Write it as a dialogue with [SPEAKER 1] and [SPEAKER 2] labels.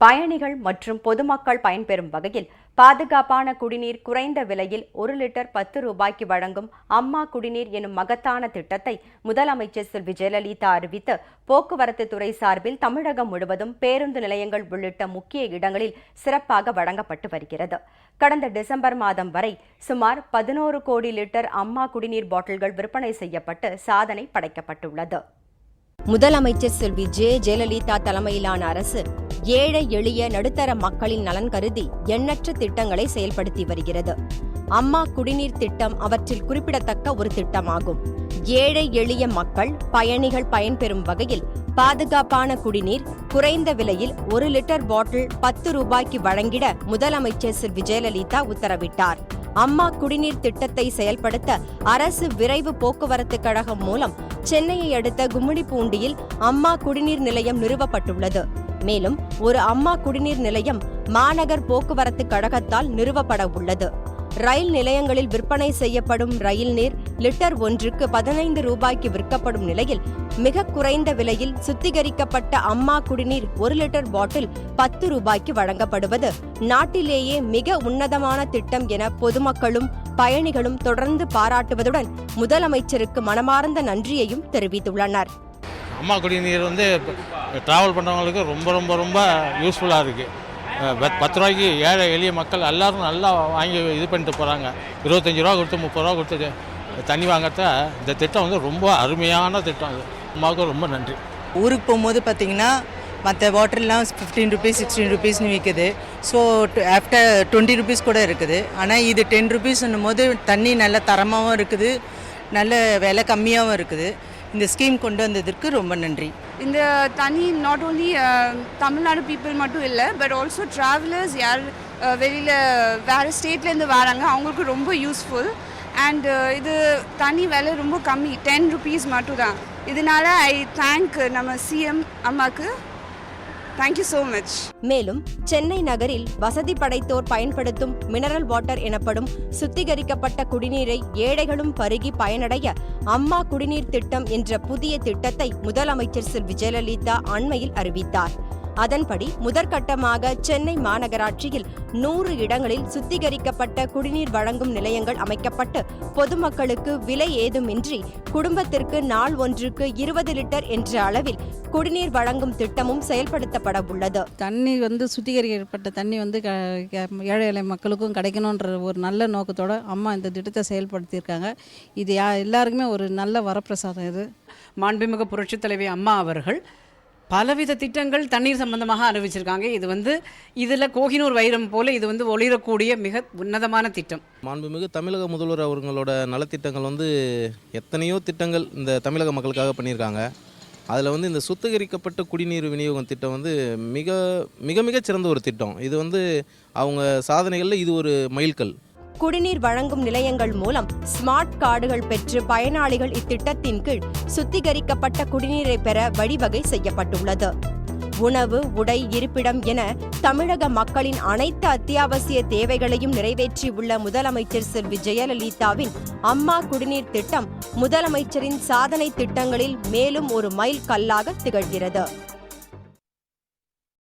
[SPEAKER 1] பயணிகள் மற்றும் பொதுமக்கள் பயன்பெறும் வகையில் பாதுகாப்பான குடிநீர் குறைந்த விலையில் ஒரு லிட்டர் பத்து ரூபாய்க்கு வழங்கும் அம்மா குடிநீர் எனும் மகத்தான திட்டத்தை முதலமைச்சர் செல்வி ஜெயலலிதா அறிவித்து போக்குவரத்து துறை சார்பில் தமிழகம் முழுவதும் பேருந்து நிலையங்கள் உள்ளிட்ட முக்கிய இடங்களில் சிறப்பாக வழங்கப்பட்டு வருகிறது. கடந்த டிசம்பர் மாதம் வரை சுமார் பதினோரு கோடி லிட்டர் அம்மா குடிநீர் பாட்டில்கள் விற்பனை செய்யப்பட்டு சாதனை படைக்கப்பட்டுள்ளது. முதலமைச்சர் செல்வி ஜே. ஜெயலலிதா தலைமையிலான அரசு ஏழை எளிய நடுத்தர மக்களின் நலன் கருதி எண்ணற்ற திட்டங்களை செயல்படுத்தி வருகிறது. அம்மா குடிநீர் திட்டம் அவற்றில் குறிப்பிடத்தக்க ஒரு திட்டமாகும். ஏழை எளிய மக்கள் பயணிகள் பயன்பெறும் வகையில் பாதுகாப்பான குடிநீர் குறைந்த விலையில் ஒரு லிட்டர் பாட்டில் பத்து ரூபாய்க்கு வழங்கிட முதலமைச்சர் செல்வி ஜெயலலிதா உத்தரவிட்டார். அம்மா குடிநீர் திட்டத்தை செயல்படுத்த அரசு விரைவு போக்குவரத்து கழகம் மூலம் சென்னையை அடுத்த கும்மிடிப்பூண்டியில் அம்மா குடிநீர் நிலையம் நிறுவப்பட்டுள்ளது. மேலும் ஒரு அம்மா குடிநீர் நிலையம் மாநகர் போக்குவரத்து கழகத்தால் நிறுவப்பட உள்ளது. ரயில் நிலையங்களில் விற்பனை செய்யப்படும் ரயில் நீர் லிட்டர் ஒன்றுக்கு பதினைந்து ரூபாய்க்கு விற்கப்படும் நிலையில் மிக குறைந்த விலையில் சுத்திகரிக்கப்பட்ட அம்மா குடிநீர் ஒரு லிட்டர் பாட்டில் பத்து ரூபாய்க்கு வழங்கப்படுவது நாட்டிலேயே மிக உன்னதமான திட்டம் என பொதுமக்களும் பயணிகளும் தொடர்ந்து பாராட்டுவதுடன் முதலமைச்சருக்கு மனமார்ந்த நன்றியையும் தெரிவித்துள்ளனர்.
[SPEAKER 2] அம்மா குடிநீர் வந்து ட்ராவல் பண்ணுறவங்களுக்கு ரொம்ப ரொம்ப ரொம்ப யூஸ்ஃபுல்லாக இருக்குது பத்து ரூபாய்க்கு ஏழை எளிய மக்கள் எல்லோரும் நல்லா வாங்கி இது பண்ணிட்டு போகிறாங்க இருபத்தஞ்சி ரூபா கொடுத்து முப்பது ரூபா கொடுத்து தண்ணி வாங்குறத இந்த திட்டம் வந்து ரொம்ப அருமையான திட்டம் அது. அம்மாவுக்கு ரொம்ப நன்றி.
[SPEAKER 3] ஊருக்கு போகும்போது பார்த்தீங்கன்னா மற்ற வாட்டர்லாம் ஃபிஃப்டீன் ருபீஸ் சிக்ஸ்டீன் ருபீஸ்னு விற்குது ஸோ ஆஃப்டர் டுவெண்ட்டி ருபீஸ் கூட இருக்குது. ஆனால் இது டென் ருபீஸ்ன்னும் போது தண்ணி நல்ல தரமாகவும் இருக்குது. நல்ல விலை கம்மியாகவும் இருக்குது. இந்த ஸ்கீம் கொண்டு வந்ததற்கு ரொம்ப நன்றி.
[SPEAKER 4] இந்த தனி நாட் ஓன்லி தமிழ்நாடு பீப்புள் மட்டும் இல்லை பட் ஆல்சோ ட்ராவலர்ஸ் யார் uh, வெளியில் வேறு ஸ்டேட்லேருந்து வராங்க அவங்களுக்கு ரொம்ப யூஸ்ஃபுல் அண்ட் uh, இது தனி விலை ரொம்ப கம்மி டென் ருபீஸ் மட்டும் தான் இதனால ஐ தேங்க் நம்ம சிஎம் அம்மாவுக்கு தேங்க்யூ ஸோ மச்
[SPEAKER 1] மேலும் சென்னை நகரில் வசதி படைத்தோர் பயன்படுத்தும் மினரல் வாட்டர் எனப்படும் சுத்திகரிக்கப்பட்ட குடிநீரை ஏழைகளும் பருகி பயனடைய அம்மா குடிநீர் திட்டம் என்ற புதிய திட்டத்தை முதலமைச்சர் செல்வி ஜெயலலிதா அண்மையில் அறிவித்தார். அதன்படி முதற்கட்டமாக சென்னை மாநகராட்சியில் நூறு இடங்களில் சுத்திகரிக்கப்பட்ட குடிநீர் வழங்கும் நிலையங்கள் அமைக்கப்பட்டு பொதுமக்களுக்கு விலை ஏதுமின்றி குடும்பத்திற்கு நாள் ஒன்றுக்கு இருபது லிட்டர் என்ற அளவில் குடிநீர் வழங்கும் திட்டமும் செயல்படுத்தப்பட உள்ளது.
[SPEAKER 5] தண்ணி வந்து சுத்திகரிக்கப்பட்ட தண்ணி வந்து ஏழை எளிய மக்களுக்கும் கிடைக்கணுன்ற ஒரு நல்ல நோக்கத்தோட அம்மா இந்த திட்டத்தை செயல்படுத்தியிருக்காங்க. இது யா எல்லாருக்குமே ஒரு நல்ல வரப்பிரசாதம் இது.
[SPEAKER 6] மாண்புமிகு புரட்சித் தலைவி அம்மா அவர்கள் பலவித திட்டங்கள் தண்ணீர் சம்பந்தமாக அறிவிச்சிருக்காங்க. இது வந்து இதில் கோகினூர் வைரம் போல இது வந்து ஒளிரக்கூடிய மிக உன்னதமான திட்டம்.
[SPEAKER 7] மாண்புமிகு தமிழக முதல்வர் அவர்களோட நலத்திட்டங்கள் வந்து எத்தனையோ திட்டங்கள் இந்த தமிழக மக்களுக்காக பண்ணியிருக்காங்க. அதில் வந்து இந்த சுத்திகரிக்கப்பட்ட குடிநீர் விநியோகம் திட்டம் வந்து மிக மிக மிக சிறந்த ஒரு திட்டம். இது வந்து அவங்க சாதனைகளில் இது ஒரு மைல்கல்.
[SPEAKER 1] குடிநீர் வழங்கும் நிலையங்கள் மூலம் ஸ்மார்ட் கார்டுகள் பெற்று பயனாளிகள் இத்திட்டத்தின் கீழ் சுத்திகரிக்கப்பட்ட குடிநீரை பெற வழிவகை செய்யப்பட்டுள்ளது. உணவு உடை இருப்பிடம் என தமிழக மக்களின் அனைத்து அத்தியாவசிய தேவைகளையும் நிறைவேற்றியுள்ள முதலமைச்சர் செல்வி ஜெயலலிதாவின் அம்மா குடிநீர் திட்டம் முதலமைச்சரின் சாதனை திட்டங்களில் மேலும் ஒரு மைல் கல்லாக திகழ்கிறது.